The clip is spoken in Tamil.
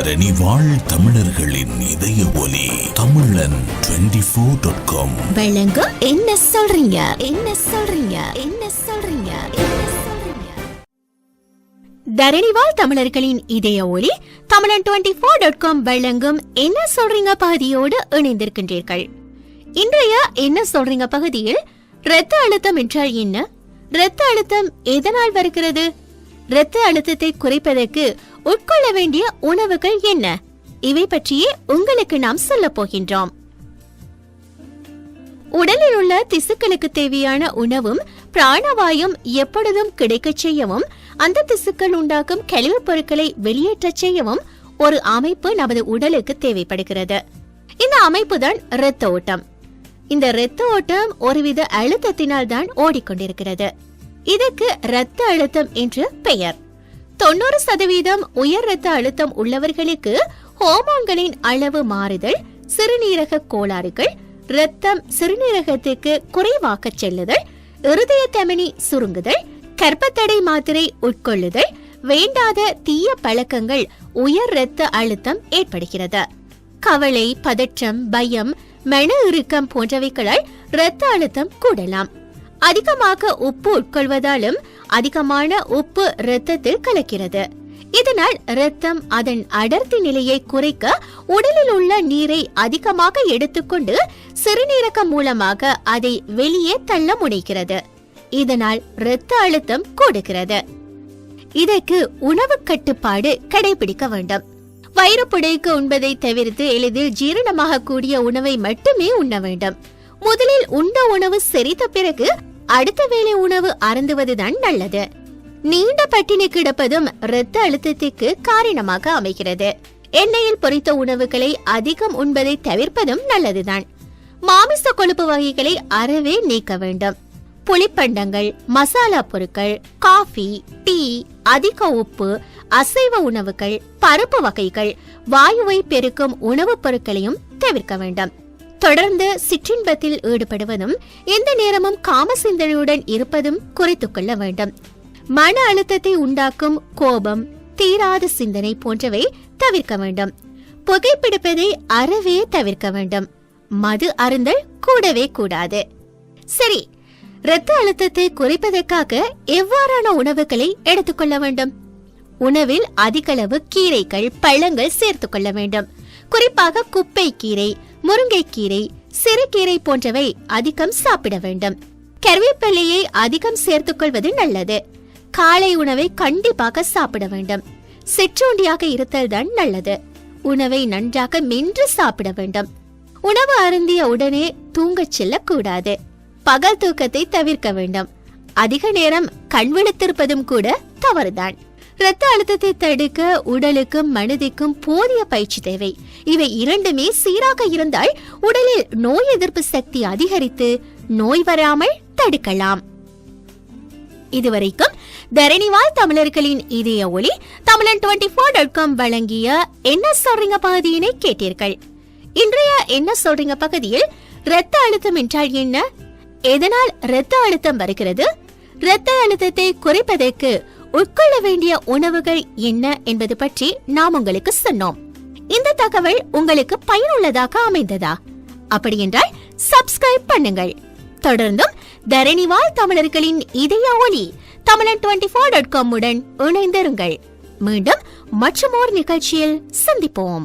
தரணி வாழ் தமிழர்களின் இதய ஒலி தமிழன் ஃபோர் டாட் காம் என்ன சொல்றீங்க? என்ன சொல்றீங்க? என்ன சொல்றீங்க? தரணிவால் தமிழர்களின் இதய ஒளி தமிழன் டுவெண்டி ஃபோர் டாட் காம் வழங்கும் என்ன சொல்றீங்க பகுதியோடு இணைந்திருக்கின்றீர்கள். இன்றைய என்ன சொல்றீங்க பகுதியில் இரத்த அழுத்தம் என்றால் என்ன? இரத்த அழுத்தம் எதனால் வருகிறது? இரத்த அழுத்தத்தை குறைப்பதற்கு உட்கொள்ள வேண்டிய உணவுகள் என்ன? இவை பற்றியே உங்களுக்கு நாம் சொல்ல போகின்றோம். உடலில் உள்ள திசுக்களுக்கு தேவையான உணவும் பிராணவாயும் எப்பொழுதும் கிடைக்கச் செய்யவும் அந்த திசுக்கள் உண்டாக்கும் கழிவுப் பொருட்களை வெளியேற்றச் செய்யவும் ஒரு அமைப்பு நமது உடலுக்கு தேவைப்படுகிறது. இந்த அமைப்பு தான் இரத்த ஓட்டம். இந்த இரத்த ஓட்டம் ஒருவித அழுத்தத்தினால் தான் ஓடிக்கொண்டிருக்கிறது. இதற்கு இரத்த அழுத்தம் என்று பெயர். தொண்ணூறு சதவீதம் உயர் இரத்த அழுத்தம் உள்ளவர்களுக்கு ஹோமோன்களின் அளவு மாறுதல் சிறுநீரக கோளாறுகள் இரத்தம் சிறுநீரகத்துக்கு குறைவாக செல்லுதல் இருதய தமனி சுருங்குதல் கர்ப்பத்தடை மாத்திரை உட்கொள்ளுதல் வேண்டாத தீய பழக்கங்கள் உயர் இரத்த அழுத்தம் ஏற்படுகிறது. கவலை பதற்றம் பயம் மன இறுக்கம் போன்றவைகளால் இரத்த அழுத்தம் கூடலாம். அதிகமாக உப்பு உட்கொள்வதாலும் அதிகமான உப்பு இரத்தத்தில் கலக்கிறது. இதனால் இரத்தம் அதன் அடர்த்தி நிலையை குறைக்க உடலில் உள்ள நீரை அதிகமாக எடுத்துக்கொண்டு சிறுநீரகம் மூலமாக அதை வெளியே தள்ள முனைகிறது. இதனால் இரத்த அழுத்தம் கூடுகிறது. இதற்கு உணவு கட்டுப்பாடு கடைபிடிக்க வேண்டும். வயிறு புடைக்கு உண்பதை தவிர்த்து எளிதில் ஜீரணமாக கூடிய உணவை மட்டுமே உண்ண வேண்டும். முதலில் உண்ட உணவு செரித்த பிறகு அடுத்த வேளை உணவு அருந்துவதுதான் நல்லது. நீண்ட பட்டினி கிடப்பதும் இரத்த அழுத்தத்திற்கு காரணமாக அமைகிறது. எண்ணெயில் பொரித்த உணவுகளை அதிகம் உண்பதை தவிர்ப்பதும் நல்லதுதான். மாமிச கொழுப்பு வகைகளை அறவே நீக்க வேண்டும். புளிப்பண்டங்கள் மசாலா பொருட்கள் காஃபி டீ அதிக உப்பு அசைவ உணவுகள் பருப்பு வகைகள் வாயுவை பெருக்கும் உணவுப் பொருட்களையும் தவிர்க்க வேண்டும். தொடர்ந்து சிற்றின்பத்தில் ஈடுபடுவதும் எந்த நேரமும் காம சிந்தனையுடன் இருப்பதும் குறைத்துக் கொள்ள வேண்டும். மன அழுத்தத்தை உண்டாக்கும் கோபம் தீராத சிந்தனை போன்றவை தவிர்க்க வேண்டும். புகைப்பிடிப்பதை அறவே தவிர்க்க வேண்டும். மது அருந்தல் கூடவே கூடாது. சரி இரத்த அழுத்தத்தை குறைப்பதற்காக எவ்வாறான உணவுகளை எடுத்துக்கொள்ள வேண்டும்? உணவில் அதிகளவு கீரைகள் பழங்கள் சேர்த்துக் கொள்ள வேண்டும். குறிப்பாக குப்பை கீரை முருங்கைக்கீரை சிறுகீரை போன்றவை அதிகம் சாப்பிட வேண்டும். கருவேப்பிலையை அதிகம் சேர்த்துக் கொள்வது நல்லது. காலை உணவை கண்டிப்பாக சாப்பிட வேண்டும். சிற்றுண்டியாக இருத்தல் தான் நல்லது. உணவை நன்றாக மென்று சாப்பிட வேண்டும். உணவு அருந்திய உடனே தூங்கச் செல்லக்கூடாது. பகல் தூக்கத்தை தவிர்க்க வேண்டும். அதிக நேரம் கண் விழித்திருப்பதும் கூட தவறுதான். இரத்த அழுத்தத்தை தடுக்க உடலுக்கும் மனதிற்கும் போதிய பயிற்சி தேவை. இவை இரண்டுமே சீராக இருந்தால் உடலில் நோய் எதிர்ப்பு சக்தி அதிகரித்து நோய் வராமல் தடுக்கலாம். இதுவரைக்கும் தரணிவால் தமிழர்களின் இதய ஒளி தமிழன் டுவெண்ட்டி ஃபோர் டாட் காம் வழங்கிய என்ன சொல்றீங்க பகுதியினை கேட்டீர்கள். இன்றைய என்ன சொல்றீங்க பகுதியில் இரத்த அழுத்தம் என்றால் என்ன? எதனால் இரத்த அழுத்தம் வருகிறது? இரத்த அழுத்தத்தை குறைப்பதற்கு உட்கொள்ள வேண்டிய உணவுகள் என்ன என்பது பற்றி நாம் உங்களுக்கு சொன்னோம். இந்த தகவல் உங்களுக்கு பயனுள்ளதாக அமைந்ததா? அப்படி என்றால் சப்ஸ்கிரைப் பண்ணுங்கள். தொடர்ந்தும் தரணிவால் தமிழர்களின் இதய ஒளி தமிழன் டுவெண்டி ஃபோர் டாட் காம் உடன் இணைந்திருங்கள். மீண்டும் மற்றும் ஒரு நிகழ்ச்சியில் சந்திப்போம்.